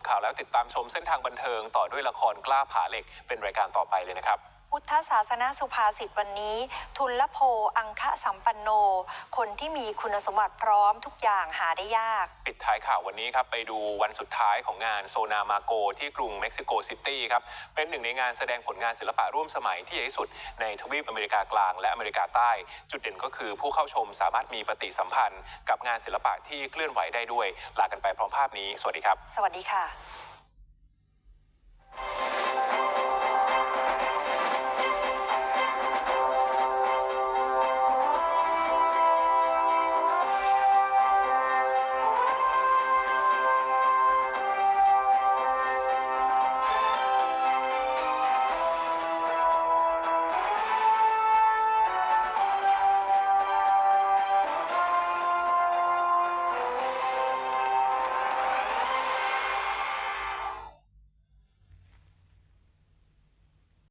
บข่าวแล้วติดตามชมเส้นทางบันเทิง ต่อด้วยละครกล้าผาเหล็ก เป็นรายการต่อไปเลยนะครับ พุทธศาสนาสุภาษิตวันนี้ ทุลโภอังคะสัมปันโน คนที่มีคุณสมบัติพร้อมทุกอย่างหาได้ยาก ปิดท้ายข่าววันนี้ครับ ไปดูวันสุดท้ายของงานโซนามาโกที่กรุงเม็กซิโกซิตี้ครับ เป็นหนึ่งในงานแสดงผลงานศิลปะร่วมสมัยที่ใหญ่ที่สุดในทวีปอเมริกากลางและอเมริกาใต้ จุดเด่นก็คือผู้เข้าชมสามารถมีปฏิสัมพันธ์ กับงานศิลปะที่เคลื่อนไหวได้ด้วยลากันไปพร้อมภาพนี้ สวัสดีครับ สวัสดีค่ะ